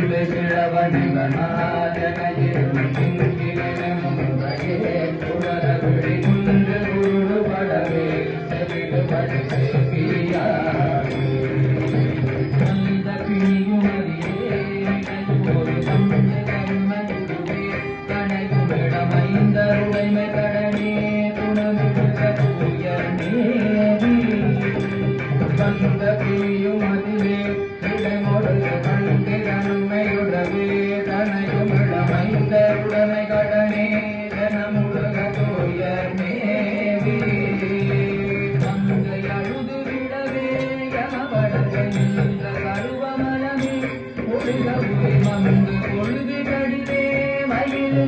சிந்தை கிழவனிகனாஜனையே தனையுமிடமைந்தருடைமை கடனே தனமுடுக தூயர் மேவி. தந்தை அழுது விடவே கனவடங்கின்ற கருவமலமே ஒழுக போய் வந்து பொழுது கடிதே மயில்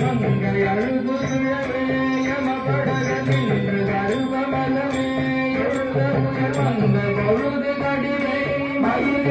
மங்கை அழுது விடவே யமபடகின்ற கருவமலமே ஒழுக போய் வந்து பொழுது கடிதே மயில்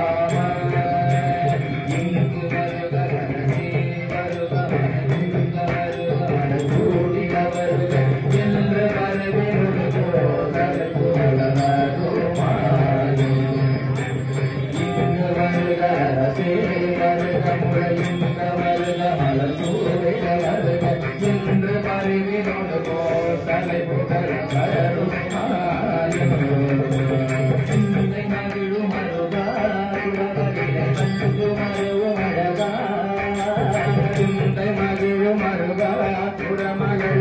மருகா குடமகள்